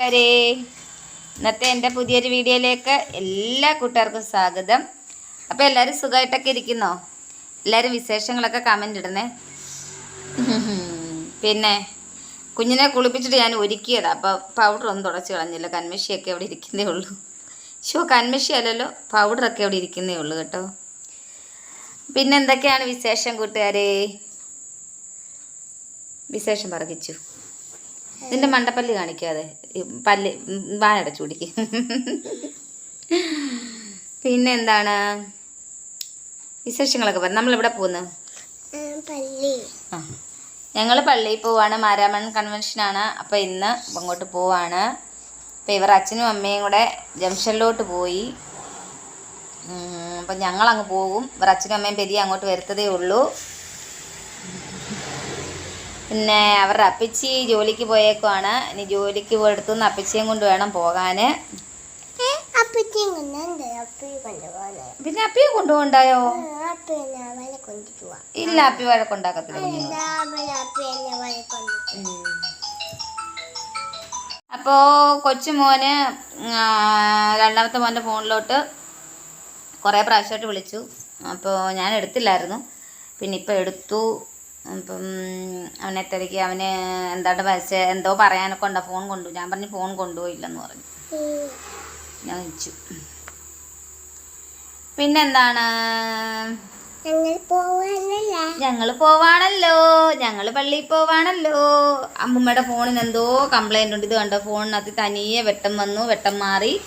കൂട്ടുകാരേ ഇന്നത്തെ എന്റെ പുതിയൊരു വീഡിയോയിലേക്ക് എല്ലാ കൂട്ടുകാർക്കും സ്വാഗതം. അപ്പോൾ എല്ലാവരും സുഖമായിട്ടൊക്കെ ഇരിക്കുന്നോ? എല്ലാവരും വിശേഷങ്ങളൊക്കെ കമന്റ് ഇടണേ പിന്നെ കുഞ്ഞിനെ കുളിപ്പിച്ചിട്ട് ഞാൻ ഒരുക്കിയതാണ് അപ്പോൾ പൗഡർ ഒന്നും തുടച്ച് കളഞ്ഞില്ല. കൺമഷിയൊക്കെ അവിടെ ഇരിക്കുന്നേ ഉള്ളൂ. ഷോ കൺമഷി അല്ലല്ലോ. പൗഡറൊക്കെ അവിടെ ഇരിക്കുന്നേ ഉള്ളൂ കേട്ടോ. പിന്നെ എന്തൊക്കെയാണ് വിശേഷം കൂട്ടുകാരേ? വിശേഷം പറകിച്ചു നിന്റെ മണ്ടപ്പല്ല് കാണിക്കാതെ. പല്ല് വാനടച്ചു കുടിക്ക് പിന്നെ എന്താണ് വിശേഷങ്ങളൊക്കെ പറഞ്ഞു നമ്മളിവിടെ പോകുന്നു ആ ഞങ്ങൾ പള്ളിയിൽ പോവാണ്. മാരാമൺ കൺവെൻഷനാണ് അപ്പോൾ ഇന്ന് അങ്ങോട്ട് പോവാണ്. അപ്പോൾ ഇവർ അച്ഛനും അമ്മയും കൂടെ ജംഗ്ഷനിലോട്ട് പോയി. അപ്പം ഞങ്ങളങ്ങ് പോകും. ഇവർ അച്ഛനും അമ്മയും പെരിയ അങ്ങോട്ട് വരുത്തതേ ഉള്ളൂ. പിന്നെ അവരുടെ അപ്പച്ചി ജോലിക്ക് പോയേക്കുവാണ്. ഇനി ജോലിക്ക് പോയെടുത്തുനിന്ന് അപ്പച്ചിയും കൊണ്ട് വേണം പോകാൻ കൊണ്ടുപോകാന്. പിന്നെ അപ്പിയെ കൊണ്ടുപോകണ്ടായോ? ഇല്ല അപ്പി വഴക്കുണ്ടാക്കത്തില്ല അപ്പോ അപ്പോൾ കൊച്ചുമോന് രണ്ടാമത്തെ മോന്റെ ഫോണിലോട്ട് കുറേ പ്രാവശ്യമായിട്ട് വിളിച്ചു. അപ്പോ ഞാൻ എടുത്തില്ലായിരുന്നു. പിന്നെ ഇപ്പോൾ എടുത്തു. അപ്പം അവനെ തിരക്കി അവന് എന്താണ്ട് വരച്ച് എന്തോ പറയാനൊക്കെ ഉണ്ടോ? ഫോൺ കൊണ്ടു. ഞാൻ പറഞ്ഞു ഫോൺ കൊണ്ടുപോയില്ലെന്ന് പറഞ്ഞു. ഞാൻ വെച്ചു പിന്നെന്താണ്? ഞങ്ങൾ പോവാണല്ലോ. ഞങ്ങൾ പള്ളിയിൽ പോവാണല്ലോ. അമ്മുമ്മയുടെ ഫോണിന് എന്തോ കംപ്ലൈന്റ് ഉണ്ട്. ഇത് കണ്ടോ? ഫോണിനകത്ത് തനിയെ വെട്ടം വന്നു വെട്ടം മാറി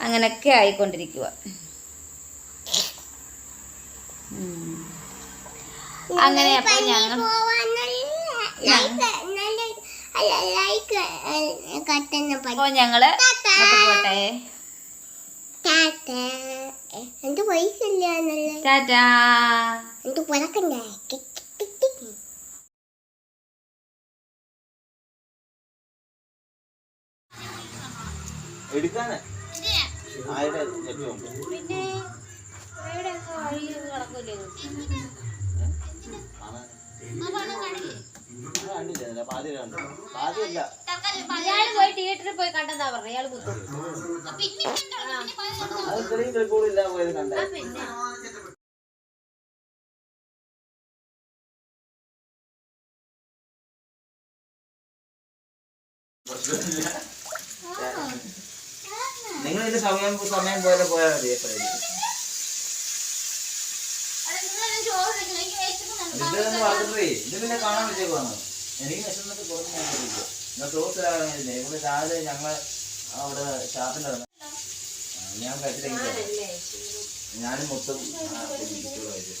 അങ്ങനെയൊക്കെ ആയിക്കൊണ്ടിരിക്കുക. അങ്ങനെ അപ്പൊ ഞങ്ങൾ ലൈക്ക് ഞങ്ങൾ പോട്ടെ. ടാറ്റ. എന്ത് പൈസ ഇല്ല എന്നല്ലേ ടാറ്റാ എന്ത് പുറക്കണ്ടേ എടുക്കാന്? ആരുടെ? ലഭ്യമുണ്ട് കണ്ടില്ല പാതി കണ്ടു ഇയാൾ പോയി തിയേറ്ററിൽ പോയി കണ്ടെന്നാ പറഞ്ഞു ഇയാൾ കുത്തും അത് ഇത്രയും റെക്കോർഡ് ഇല്ല പോയത് കണ്ടേ. നിങ്ങൾ ഇതിന്റെ സമയം സമയം പോലെ പോയാൽ മതി എപ്പോഴും ഇതൊന്നും പറഞ്ഞിട്ടേ ഇത് കാണാൻ വെച്ചേക്കുവാണ് എനിക്ക് വിശന്നിട്ട് കുറഞ്ഞു ഞാൻ ചോദിക്കുക എന്നാൽ ക്ലോസ് ആകാനില്ലേ ഇവിടെ രാവിലെ അവിടെ അവിടെ. ആ, ഞാൻ കഴിച്ചിട്ടെങ്കിൽ ഞാനും മൊത്തം കഴിച്ചു ഇത്.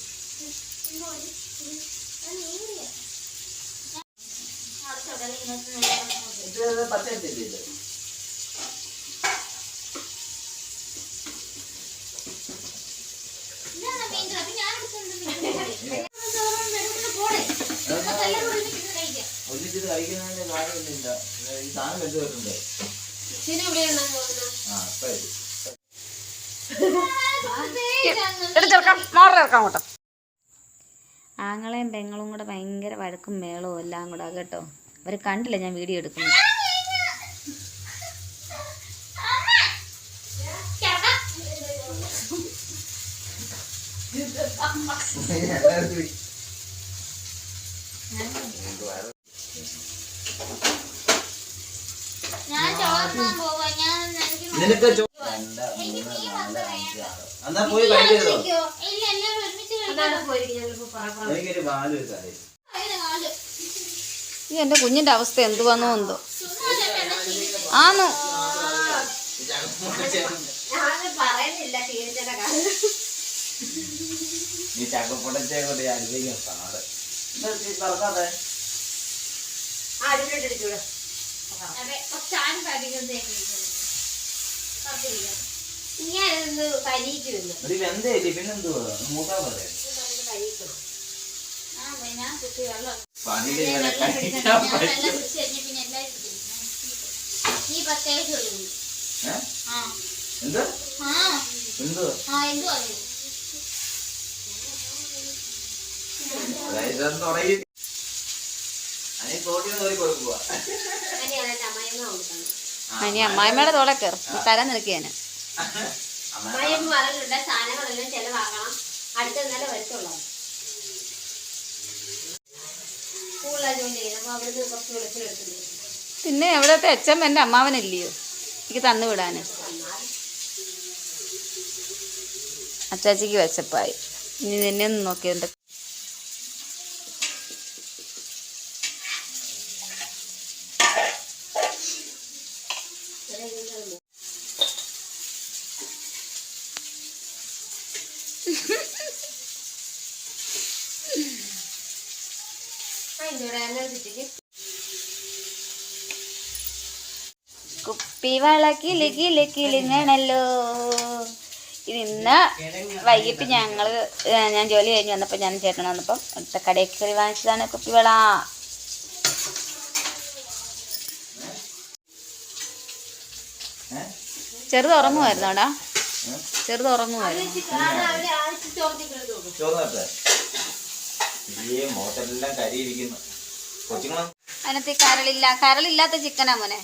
പച്ചയത്തില്ലേ ഇത്? ഒന്നിച്ചിട്ട് കഴിക്കുന്നതിന്റെ കാര്യമൊന്നുമില്ല ഈ സാധനം വെച്ച് വെക്കുന്നുണ്ട് ആ. ആങ്ങളെയും പെങ്ങളും കൂടെ ഭയങ്കര വഴക്കും മേളവും എല്ലാം കൂടെ കേട്ടോ. അവർ കണ്ടില്ല ഞാൻ വീഡിയോ എടുക്കുന്നു എല്ലാവരും കൂടി. നിനക്ക് എന്നാ പോയി കഴിക്കരുതോ എനിക്കൊരു ഈ എന്റെ കുഞ്ഞിന്റെ അവസ്ഥ എന്തുവാന്നോ എന്തോ. ആന്നു. നീ ചക്കപ്പൊടച്ചെ കൊണ്ട് അനുഭവിക്കുന്ന സാറ് പറക്കാതെ ഞാനൊന്ന് പരീക്കുമല്ലോ ഒരു വെന്തയില്ലേ പിന്നെന്തുവാ മൂക്കാൻ ഇങ്ങനെ കഴിക്കാൻ പറ്റും. നീ പ്രത്യേകിച്ച് ഏ? ആ. എന്ത്? ആ. എന്ത് ആ തുടങ്ങി അതിന് പ്രോട്ടീൻ കയറി കൊടുക്കുക അമ്മയമ്മ കൊടുക്കുന്നത് ആ, ഇനി അമ്മായിമ്മയുടെ തോളെ കയറും. തരാൻ പറഞ്ഞിട്ടുണ്ട് സാധനങ്ങളെല്ലാം ചെലവാക്കണം. അടുത്ത ഇന്നലെ വരത്തുള്ളൂ അവിടുന്ന് കുറച്ച് പിന്നെ എവിടത്തെ അച്ഛൻ എന്റെ അമ്മാവനല്ലയോ? എനിക്ക് തന്നു വിടാന്. അച്ചാച്ചിക്ക് വിശപ്പായി. ഇനി നിന്നെ ഒന്ന് നോക്കിയുണ്ട് ചുറ്റിക്ക് കുപ്പിവള കിളി കിളി കിളിങ്ങണല്ലോ ഇന്ന് വൈകിട്ട് ഞങ്ങൾ ഞാൻ ജോലി കഴിഞ്ഞ് വന്നപ്പോൾ ഞാൻ ചേട്ടൻ വന്നപ്പം അടുത്ത കടയിൽ കയറി വാങ്ങിച്ചതാണ് കുപ്പിവള ചെറുത് ഉറങ്ങുമായിരുന്നു അവിടെ? ചെറുത് അതിനകത്ത് കരളില്ല കരളില്ലാത്ത ചിക്കനാ മോനെ.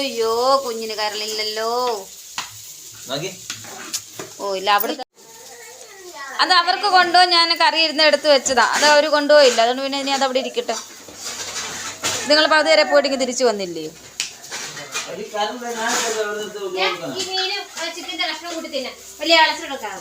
അയ്യോ കുഞ്ഞിന് കരളില്ലല്ലോ. ഓ ഇല്ല അവിടെ അത് അവർക്ക് കൊണ്ടുപോയി ഞാൻ കറി ഇരുന്ന് എടുത്ത് വെച്ചതാ. അത് അവർ കൊണ്ടുപോയില്ല. അതുകൊണ്ട് പിന്നെ ഇനി അത് അവിടെ ഇരിക്കട്ടെ. നിങ്ങൾ പകുതി വരെ പോയിട്ടെങ്കിൽ തിരിച്ചു വന്നില്ലേ ഒരു കാര്യം ഞാൻ ഞാൻ ഈ മീനും ചിക്കന്റെ കഷ്ണം കൂട്ടി തിന്നാം. വലിയ അളച്ചെടുക്കാം